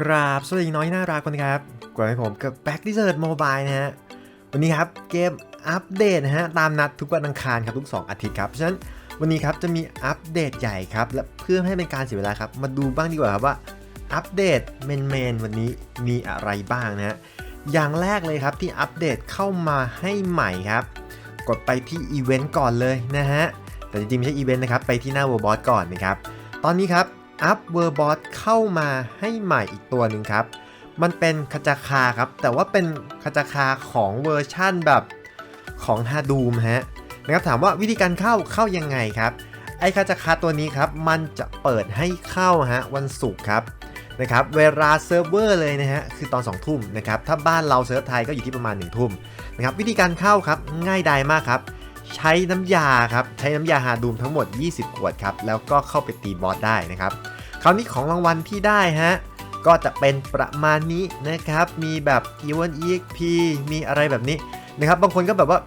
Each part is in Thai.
กราบสวัสดีน้อยน่ารักคนครับกลับให้ผมกับ Back Desert Mobile นะฮะ วันนี้ครับเกมอัปเดตนะฮะ ตามนัดทุกวันอังคารครับทุก 2 อาทิตย์ครับ ฉะนั้นวันนี้ครับจะมีอัปเดตใหญ่ครับ และเพื่อให้เป็นการเสียเวลาครับ มาดูบ้างดีกว่าครับว่าอัปเดตเมนเมนวันนี้มีอะไรบ้างนะฮะ อย่างแรกเลยครับที่อัปเดตเข้ามาให้ใหม่ครับ กดไปที่อีเวนต์ก่อนเลยนะฮะ แต่จริงๆไม่ใช่อีเวนต์นะครับ ไปที่หน้า w o r b o s ก่อนนะครับ ตอนนี้ครับ อัพ w o r b o s เข้ามาให้ใหม่อีกตัวหนึ่งครับ มันเป็นคาจาคาครับ แต่ว่าเป็นคาจาคาของเวอร์ชั่นแบบของฮาดูมฮะนะครับถามว่าวิธีการเข้าเข้ายังไงครับ ไอคาจาคาตัวนี้ครับ มันจะเปิดให้เข้าฮะวันศุกร์ครับนะครับเวลาเซิร์ฟเวอร์เลยนะฮะคือตอน 2 ทุ่มนะครับถ้าบ้านเราเซิร์ฟไทยก็อยู่ที่ประมาณ 1 ทุ่มนะครับวิธีการเข้าครับง่ายดายมากครับ ใช้น้ำยาครับ ใช้น้ำยาฮาดูมทั้งหมด 20 ขวดครับ แล้วก็เข้าไปตีบอสได้นะครับ คราวนี้ของรางวัลที่ได้ฮะ ก็จะเป็นประมาณนี้นะครับ มีแบบ e 1 exp มีอะไรแบบนี้นะครับ บางคนก็แบบว่า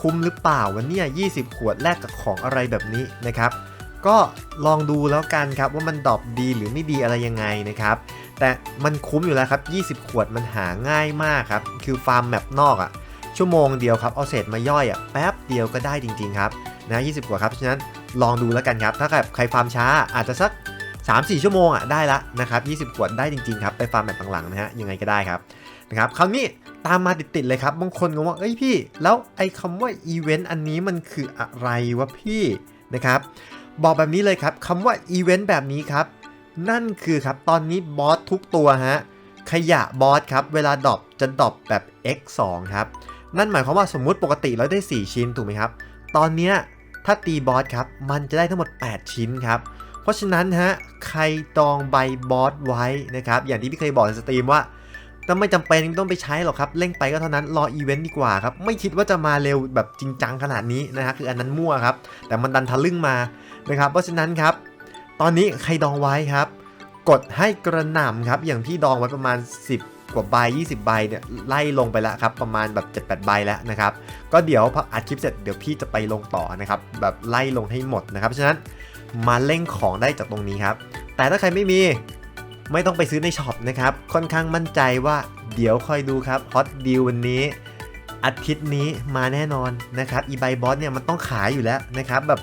คุ้มหรือเปล่าวันนี้20 ขวดแลกกับของอะไรแบบนี้นะครับก็ลองดูแล้วกันครับว่ามันดอปดีหรือไม่ดีอะไรยังไงนะครับ แต่มันคุ้มอยู่แล้วครับ 20 ขวดมันหาง่ายมากครับ คือฟาร์มแมปนอกอะชั่วโมงเดียวครับ เอาเศษมาย่อยอะแป๊บ เดียวก็ได้จริง ๆ ครับนะ20ขวดครับฉะนั้นลองดูแล้วกันครับ ถ้าแบบใครฟาร์มช้าอาจจะสัก 3-4 ชั่วโมงอะได้ละนะครับ20 ขวดได้จริง ๆ ครับ ไปฟาร์มแบบหลังๆนะฮะยังไงก็ได้ครับนะครับคราวนี้ตามมาติดๆเลยครับบางคนก็ว่าเอ้ยพี่ แล้วไอ้คำว่าอีเวนต์อันนี้มันคืออะไรวะพี่นะครับบอกแบบนี้เลยครับคำว่าอีเวนต์แบบนี้ครับ นั่นคือครับตอนนี้บอสทุกตัวฮะขยะบอสครับ เวลาดรอปจะดรอปแบบ x2 ครับ นั่นหมายความว่าสมมุติปกติเราได้ 4 ชิ้นถูกไหมครับ ตอนเนี้ยถ้าตีบอสครับ มันจะได้ทั้งหมด 8 ชิ้นครับ เพราะฉะนั้นฮะ ใครดองใบบอสไว้นะครับ อย่างที่พี่เคยบอกในสตรีมว่าต้องไม่จำเป็นต้องไปใช้หรอกครับ เร่งไปก็เท่านั้น รออีเวนต์ดีกว่าครับ ไม่คิดว่าจะมาเร็วแบบจริงจังขนาดนี้นะฮะ คืออันนั้นมั่วครับ แต่มันดันทะลึ่งมานะครับ เพราะฉะนั้นครับ ตอนนี้ใครดองไว้ครับ กดให้กระหน่ำครับ อย่างพี่ดองไว้ประมาณ 10 กว่าใบ20 ใบเนี่ยไล่ลงไปแล้วครับประมาณแบบ 7-8 ใบแล้วนะครับก็เดี๋ยวพออัดคลิปเสร็จเดี๋ยวพี่จะไปลงต่อนะครับแบบไล่ลงให้หมดนะครับฉะนั้นมาเล่งของได้จากตรงนี้ครับแต่ถ้าใครไม่มีไม่ต้องไปซื้อในช็อปนะครับค่อนข้างมั่นใจว่าเดี๋ยวคอยดูครับฮอตดีลวันนี้อาทิตย์นี้มาแน่นอนนะครับอีไบบอสเนี่ยมันต้องขายอยู่แล้วนะครับแบบ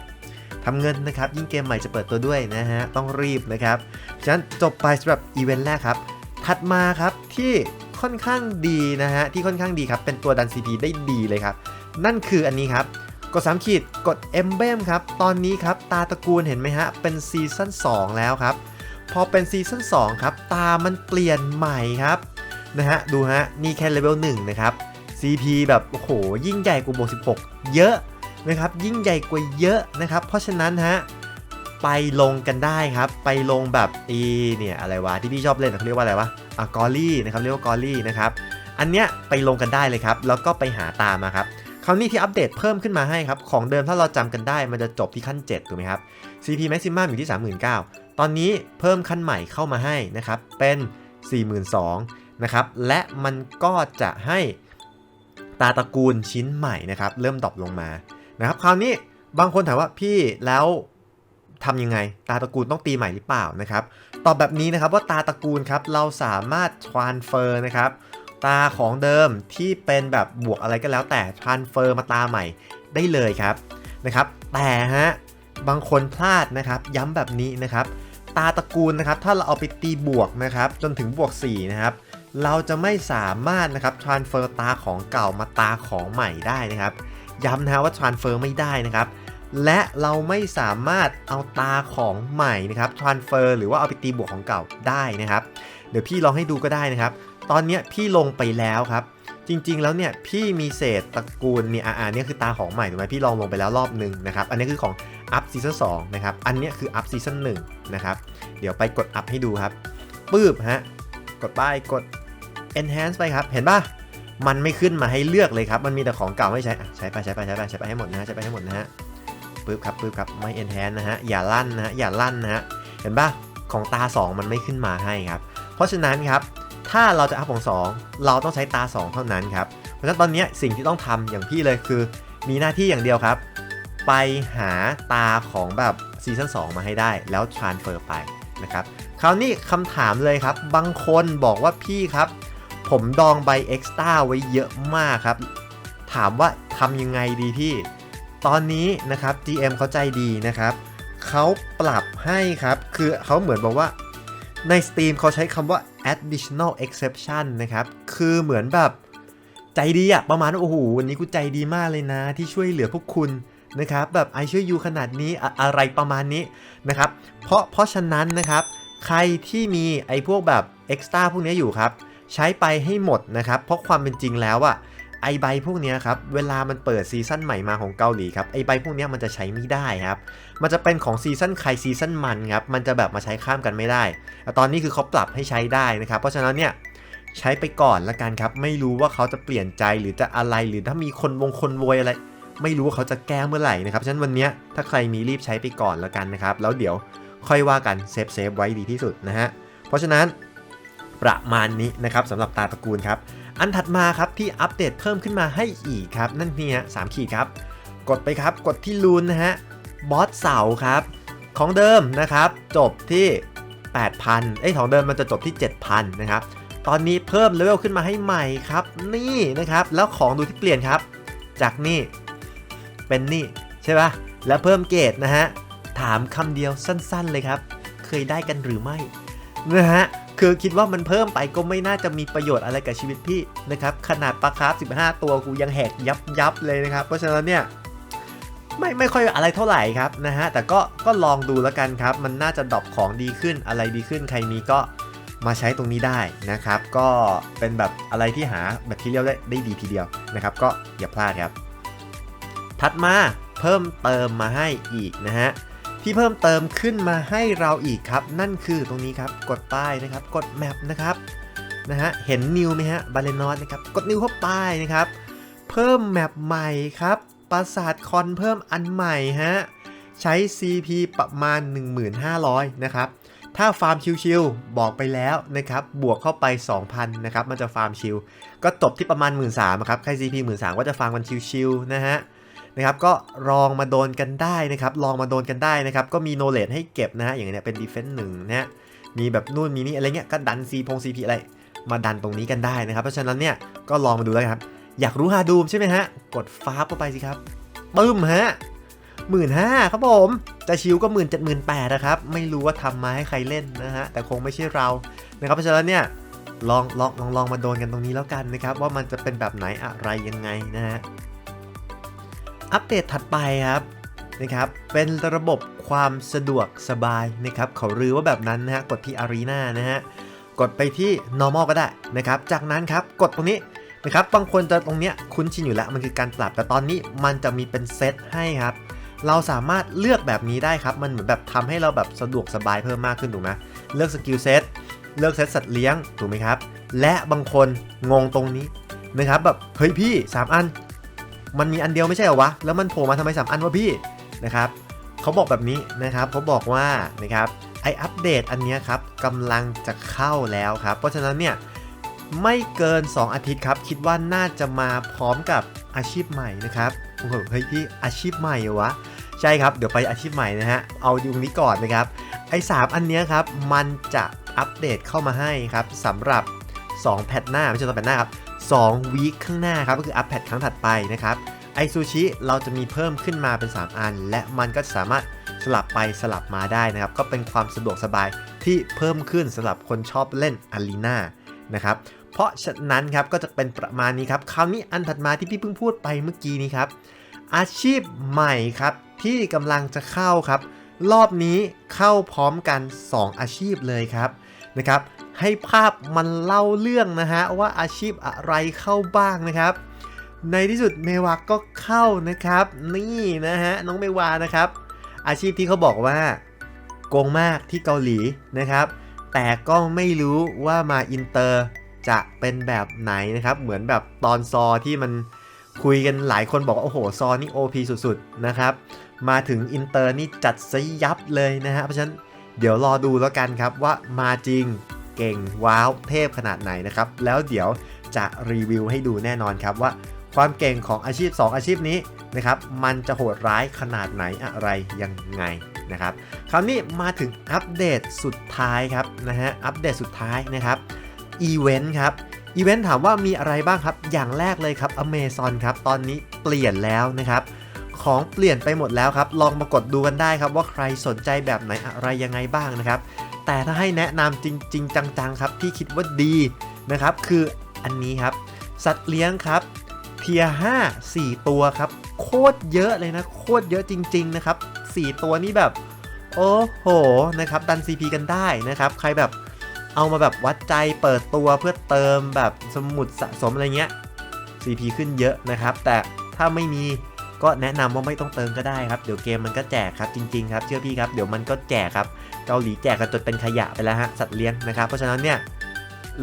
ทำเงินนะครับยิ่งเกมใหม่จะเปิดตัวด้วยนะฮะต้องรีบนะครับฉะนั้นจบไปสำหรับอีเวนต์แรกครับ ถัดมาครับที่ค่อนข้างดีนะฮะที่ค่อนข้างดีครับเป็นตัวดัน CP ได้ดีเลยครับ นั่นคืออันนี้ครับ กด3ขีดกด e m b l e m ครับ ตอนนี้ครับตาตระกูลเห็นไหมฮะ เป็นซีซั่น2แล้วครับ พอเป็นซีซั่น2ครับ ตามันเปลี่ยนใหม่ครับนะฮะดูฮะ นี่แค่เลเวล1นะครับ CP แบบโอ้โหยิ่งใหญ่กว่าบวก16 เยอะนะครับยิ่งใหญ่กว่าเยอะนะครับ เพราะฉะนั้นฮะ ไปลงกันได้ครับ ไปลงแบบอีเนี่ยอะไรวะที่พี่ชอบเล่นเขาเรียกว่าอะไรวะอะกอรี่นะครับเรียกว่ากอรี่นะครับอันเนี้ยไปลงกันได้เลยครับ แล้วก็ไปหาตามมาครับคราวนี้ที่อัปเดตเพิ่มขึ้นมาให้ครับ ของเดิมถ้าเราจำกันได้มันจะจบที่ขั้น 7 ถูกไหมครับ CP maximum อยู่ที่ 39,000 ตอนนี้เพิ่มขั้นใหม่เข้ามาให้นะครับ เป็น 42,000นะครับ และมันก็จะให้ตาตระกูลชิ้นใหม่นะครับ เริ่มดรอปลงมานะครับ คราวนี้บางคนถามว่าพี่แล้ว ทำยังไง ตาตระกูลต้องตีใหม่หรือเปล่านะครับ ตอบแบบนี้นะครับว่าตาตระกูลครับเราสามารถ transfer นะครับตาของเดิมที่เป็นแบบบวกอะไรก็แล้วแต่ transfer มาตาใหม่ได้เลยครับนะครับ แต่ฮะบางคนพลาดนะครับ ย้ำแบบนี้นะครับ ตาตระกูลนะครับ ถ้าเราเอาไปตีบวกนะครับ จนถึงบวก4นะครับเราจะไม่สามารถนะครับ transfer ตาของเก่ามาตาของใหม่ได้นะครับ ย้ำนะฮะว่า transfer ไม่ได้นะครับ และเราไม่สามารถเอาตาของใหม่นะครับ transfer หรือว่าเอาไปตีบวกของเก่าได้นะครับ เดี๋ยวพี่ลองให้ดูก็ได้นะครับ ตอนนี้พี่ลงไปแล้วครับ จริงๆ แล้วเนี่ยพี่มีเศษตระกูลเนี่ยอ่าเนี่ยคือตาของใหม่ถูกไหมพี่ลองลงไปแล้วรอบหนึ่งนะครับ อันนี้คือของ up season 2นะครับ อันนี้คือ up season 1นะครับ เดี๋ยวไปกด up ให้ดูครับปื๊บฮะ กดไปกด enhance ไปครับ เห็นปะมันไม่ขึ้นมาให้เลือกเลยครับ มันมีแต่ของเก่าไม่ใช้อ่ใช้ไปใช้ไปใช้ไปใช้ไปให้หมดนะฮะ ใช้ไปให้หมดนะฮะ ปึ๊บครับปึ๊บครับไม่ enhance นะฮะอย่าลั่นนะฮะอย่าลั่นนะฮะเห็นปะของตา 2 มันไม่ขึ้นมาให้ครับ เพราะฉะนั้นครับถ้าเราจะอัพของ 2 เราต้องใช้ตา 2 เท่านั้นครับเพราะฉะนั้นตอนนี้สิ่งที่ต้องทำอย่างพี่เลยคือ มีหน้าที่อย่างเดียวครับ ไปหาตาของแบบซีซั่น2มาให้ได้แล้ว transfer ไปนะครับคราวนี้คำถามเลยครับ บางคนบอกว่าพี่ครับ ผมดองใบเอ็กซ์ต้าไว้เยอะมากครับ ถามว่าทำยังไงดีพี่ ตอนนี้นะครับ GM เขาใจดีนะครับเขาปรับให้ครับ คือเขาเหมือนบอกว่าใน Steam เขาใช้คำว่า additional exception นะครับ คือเหมือนแบบใจดีอะประมาณว่าโอ้โหวันนี้กูใจดีมากเลยนะ ที่ช่วยเหลือพวกคุณนะครับ แบบไอช่วยยูขนาดนี้อะอะไรประมาณนี้นะครับ เพราะเพราะฉะนั้นนะครับ ใครที่มีไอพวกแบบ extra พวกนี้อยู่ครับ ใช้ไปให้หมดนะครับ เพราะความเป็นจริงแล้วอะ ไอใบพวกนี้ครับเวลามันเปิดซีซั่นใหม่มาของเกาหลีครับไอใบพวกนี้มันจะใช้ไม่ได้ครับมันจะเป็นของซีซั่นใครซีซั่นมันครับมันจะแบบมาใช้ข้ามกันไม่ได้แต่ตอนนี้คือเขาปรับให้ใช้ได้นะครับเพราะฉะนั้นเนี่ยใช้ไปก่อนละกันครับไม่รู้ว่าเขาจะเปลี่ยนใจหรือจะอะไรหรือถ้ามีคนวงคนโวยอะไร ไม่รู้ว่าเขาจะแก้เมื่อไหร่นะครับฉะนั้นวันนี้ถ้าใครมีรีบใช้ไปก่อนละกันนะครับแล้วเดี๋ยวค่อยว่ากันเซฟเซฟไว้ดีที่สุดนะฮะเพราะฉะนั้นประมาณนี้นะครับสำหรับตาตระกูลครับ อันถัดมาครับที่อัปเดตเพิ่มขึ้นมาให้อีกครับ นั่นเนี่ยสามขีดครับ กดไปครับกดที่ลูนนะฮะบอสเสาครับ ของเดิมนะครับ จบที่ 8,000 เอ้ยของเดิมมันจะจบที่ 7,000 นะครับ ตอนนี้เพิ่มเลเวลขึ้นมาให้ใหม่ครับ นี่นะครับ แล้วของดูที่เปลี่ยนครับ จากนี่เป็นนี่ใช่ปะแล้วเพิ่มเกรดนะฮะ ถามคำเดียวสั้นๆเลยครับ เคยได้กันหรือไม่นะฮะ คือคิดว่ามันเพิ่มไปก็ไม่น่าจะมีประโยชน์อะไรกับชีวิตพี่นะครับ ขนาดปลาคาร์ฟ15 ตัวกูยังแหกยับยับเลยนะครับ เพราะฉะนั้นเนี่ยไม่ไม่ค่อยอะไรเท่าไหร่ครับนะฮะ แต่ก็ก็ลองดูแล้วกันครับ มันน่าจะดรอปของดีขึ้นอะไรดีขึ้นใครมีก็มาใช้ตรงนี้ได้นะครับ ก็เป็นแบบอะไรที่หาแบตเทียลได้ได้ดีทีเดียวนะครับ ก็อย่าพลาดครับ ถัดมาเพิ่มเติมมาให้อีกนะฮะ ที่เพิ่มเติมขึ้นมาให้เราอีกครับ นั่นคือตรงนี้ครับกดป้ายนะครับ กดแมปนะครับนะฮะเห็นนิวไหมฮะบาเลนอสนะครับกดนิวเข้าไปนะครับ เพิ่มแมปใหม่ครับปราสาทคอนเพิ่มอันใหม่ฮะใช้ CP ประมาณ 1500 นะครับ ถ้าฟาร์มชิวๆบอกไปแล้วนะครับ บวกเข้าไป 2,000 นะครับ มันจะฟาร์มชิว ก็จบที่ประมาณ 1 3ื่นครับ ใคร CP 1 3ื่นก็จะฟาร์มกันชิวๆนะฮะ นะครับก็ลองมาโดนกันได้นะครับลองมาโดนกันได้นะครับก็มีโนเลดให้เก็บนะฮะอย่างเนี้ยเป็น defense หนึ่งนะฮะมีแบบนู่นมีนี่อะไรเงี้ยก็ดัน C พง CP อะไรมาดันตรงนี้กันได้นะครับ เพราะฉะนั้นเนี่ยก็ลองมาดูแล้วครับ อยากรู้ฮาดูมใช่ไหมฮะ กดฟ้าเข้าไปสิครับปึ้มฮะหมื่นห้าครับผมจะชิวก็หมื่นเจ็ดหมื่นแปดนะครับ ไม่รู้ว่าทำมาให้ใครเล่นนะฮะ แต่คงไม่ใช่เรานะครับ เพราะฉะนั้นเนี่ยลองลองลองลองมาโดนกันตรงนี้แล้วกันนะครับ ว่ามันจะเป็นแบบไหนอะไรยังไงนะฮะ อัปเดตถัดไปครับนะครับเป็นระบบความสะดวกสบายนะครับเขารือว่าแบบนั้นนะฮะกดที่ Arena นะฮะกดไปที่ normal ก็ได้นะครับจากนั้นครับกดตรงนี้นะครับบางคนจะตรงเนี้ยคุ้นชินอยู่แล้วมันคือการปรับแต่ตอนนี้มันจะมีเป็นเซตให้ครับเราสามารถเลือกแบบนี้ได้ครับ มันเหมือนแบบทำให้เราแบบสะดวกสบายเพิ่มมากขึ้นถูกไหมเลือกสกิลเซตเลือกเซตสัตว์เลี้ยงถูกไหมครับ และบางคนงงตรงนี้นะครับแบบเฮ้ยพี่ 3 อัน มันมีอันเดียวไม่ใช่เหรอวะ แล้วมันโผล่มาทำไมสามอันวะพี่นะครับเขาบอกแบบนี้นะครับเขาบอกว่านะครับไออัปเดตอันนี้ครับกำลังจะเข้าแล้วครับ เพราะฉะนั้นเนี่ยไม่เกิน 2 อาทิตย์ครับ คิดว่าน่าจะมาพร้อมกับอาชีพใหม่นะครับผมก็แบบเฮ้ยพี่อาชีพใหม่เหรอวะใช่ครับ เดี๋ยวไปอาชีพใหม่นะฮะ เอาดูนี้ก่อนนะครับ ไอ้3อันนี้ครับ มันจะอัปเดตเข้ามาให้ครับสำหรับ 2 แพทหน้า ไม่ใช่2แพทหน้าครับ 2วีคข้างหน้าครับ ก็คืออัปแพทครั้งถัดไปนะครับ ไอซูชิเราจะมีเพิ่มขึ้นมาเป็น 3 อัน และมันก็สามารถสลับไปสลับมาได้นะครับ ก็เป็นความสะดวกสบายที่เพิ่มขึ้นสำหรับคนชอบเล่นอารีนานะครับ เพราะฉะนั้นครับก็จะเป็นประมาณนี้ครับ คราวนี้อันถัดมาที่พี่เพิ่งพูดไปเมื่อกี้นี้ครับ อาชีพใหม่ครับที่กำลังจะเข้าครับ รอบนี้เข้าพร้อมกัน 2 อาชีพเลยครับนะครับ ให้ภาพมันเล่าเรื่องนะฮะว่าอาชีพอะไรเข้าบ้างนะครับ ในที่สุดเมวาก็เข้านะครับ นี่นะฮะน้องเมวานะครับ อาชีพที่เขาบอกว่าโกงมากที่เกาหลีนะครับ แต่ก็ไม่รู้ว่ามาอินเตอร์จะเป็นแบบไหนนะครับ เหมือนแบบตอนซอที่มันคุยกันหลายคนบอกว่าโอ้โหซอนี่ OP สุดๆนะครับ มาถึงอินเตอร์นี่จัดซะยับเลยนะฮะเพราะฉะนั้นเดี๋ยวรอดูแล้วกันครับว่ามาจริง เก่งว้าวเทพขนาดไหนนะครับ แล้วเดี๋ยวจะรีวิวให้ดูแน่นอนครับว่า ความเก่งของอาชีพ 2 อาชีพนี้นะครับมันจะโหดร้ายขนาดไหนอะไรยังไงนะครับคราวนี้มาถึงอัปเดตสุดท้ายครับนะฮะอัปเดตสุดท้ายนะครับอีเวนต์ครับอีเวนต์ถามว่ามีอะไรบ้างครับ อย่างแรกเลยครับ Amazon ครับ ตอนนี้เปลี่ยนแล้วนะครับ ของเปลี่ยนไปหมดแล้วครับ ลองมากดดูกันได้ครับว่าใครสนใจแบบไหนอะไรยังไงบ้างนะครับ แต่ถ้าให้แนะนำจริง ๆ จัง ๆ ครับ ที่คิดว่าดีนะครับ คืออันนี้ครับ สัตว์เลี้ยงครับเทีย5 4ตัวครับ โคตรเยอะเลยนะ โคตรเยอะจริง ๆ นะครับ 4 ตัวนี้แบบ โอ้โหนะครับ ดัน CP กันได้นะครับ ใครแบบเอามาแบบวัดใจเปิดตัวเพื่อเติมแบบสมุดสะสมอะไรเงี้ย CP ขึ้นเยอะนะครับ แต่ถ้าไม่มีก็แนะนำว่าไม่ต้องเติมก็ได้ครับ เดี๋ยวเกมมันก็แจกครับจริง ๆ ครับ เชื่อพี่ครับ เดี๋ยวมันก็แจกครับ เกาหลีแจกกันจนเป็นขยะไปแล้วฮะสัตว์เลี้ยงนะครับเพราะฉะนั้นเนี่ย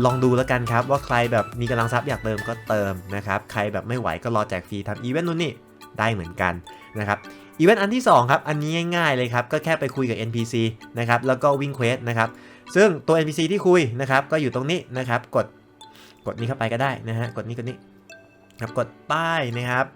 ลองดูแล้วกันครับว่าใครแบบมีกำลังทรัพย์อยากเติมก็เติมนะครับใครแบบไม่ไหวก็รอแจกฟรีทำอีเวนต์นู่นนี่ได้เหมือนกันนะครับอีเวนต์อันที่2ครับอันนี้ง่ายๆเลยครับก็แค่ไปคุยกับ NPC นะครับแล้วก็วิ่งเควสนะครับซึ่งตัว NPC ที่คุยนะครับก็อยู่ตรงนี้นะครับกดกดนี้เข้าไปก็ได้นะฮะกดนี้กดนี้ครับกดป้ายนะครับ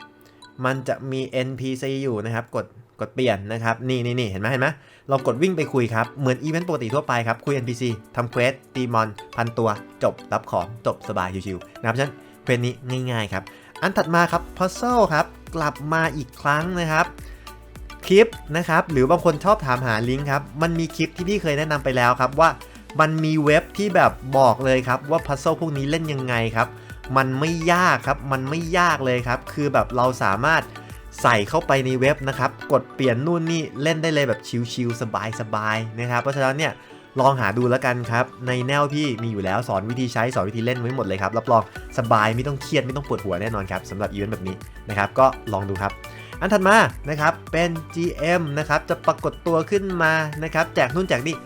มันจะมี NPC อยู่นะครับ กด กดเปลี่ยนนะครับ นี่นี่นี่เห็นไหมเห็นไหมเรากดวิ่งไปคุยครับ เหมือนอีเวนต์ปกติทั่วไปครับ คุย NPC ทำเควสตีมอน พันตัวจบรับของจบสบายชิวๆนะครับฉะนั้นเควสนี้ง่ายๆครับ อันถัดมาครับ Puzzle ครับ กลับมาอีกครั้งนะครับคลิปนะครับ หรือบางคนชอบถามหาลิงก์ครับ มันมีคลิปที่พี่เคยแนะนำไปแล้วครับว่ามันมีเว็บที่แบบบอกเลยครับว่าพัซเซิลพวกนี้เล่นยังไงครับ มันไม่ยากครับ มันไม่ยากเลยครับ คือแบบเราสามารถ ใส่เข้าไปในเว็บนะครับ กดเปลี่ยนนู่นนี่เล่นได้เลยแบบชิลๆสบายๆนะครับ เพราะฉะนั้นเนี่ยลองหาดูแล้วกันครับ ในแนวพี่มีอยู่แล้วสอนวิธีใช้สอนวิธีเล่นไว้หมดเลยครับ รับรองสบายไม่ต้องเครียดไม่ต้องปวดหัวแน่นอนครับสำหรับอีเวนต์แบบนี้นะครับ ก็ลองดูครับ อันถัดมานะครับเป็น GM นะครับจะปรากฏตัวขึ้นมานะครับแจกนู่นแจกนี่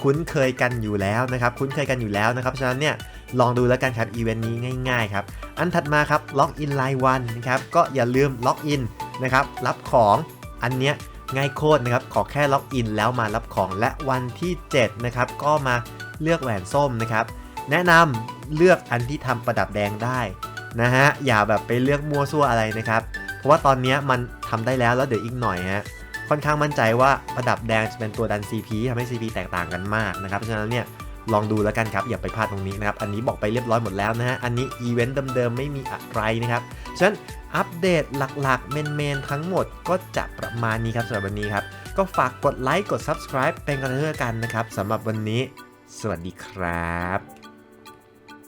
คุ้นเคยกันอยู่แล้วนะครับ คุ้นเคยกันอยู่แล้วนะครับฉะนั้นเนี่ยลองดูแล้วกันครับอีเวนต์นี้ง่ายๆครับอันถัดมาครับล็อกอินไลน์วันนะครับก็อย่าลืมล็อกอิน นะครับ รับของอันเนี้ยง่ายโคตรนะครับ ขอแค่ล็อกอินแล้วมารับของและวันที่ 7 นะครับ ก็มาเลือกแหวนส้มนะครับ แนะนำเลือกอันที่ทำประดับแดงได้นะฮะ อย่าแบบไปเลือกมั่วซั่วอะไรนะครับ เพราะว่าตอนนี้มันทำได้แล้วแล้วเดี๋ยวอีกหน่อยฮะ ค่อนข้างมั่นใจว่าประดับแดงจะเป็นตัวดัน CP ทำให้ CP แตกต่างกันมากนะครับ เพราะฉะนั้นเนี่ย ลองดูแล้วกันครับอย่าไปพลาดตรงนี้นะครับ อันนี้บอกไปเรียบร้อยหมดแล้วนะฮะ อันนี้อีเวนต์เดิมๆ ไม่มีอะไรนะครับ ฉะนั้นอัปเดตหลักๆ เมนๆ ทั้งหมดก็จะประมาณนี้ครับสำหรับวันนี้ครับ ก็ฝากกดไลค์กด subscribe เป็นกำลังใจให้กันนะครับสำหรับวันนี้ สวัสดีครับ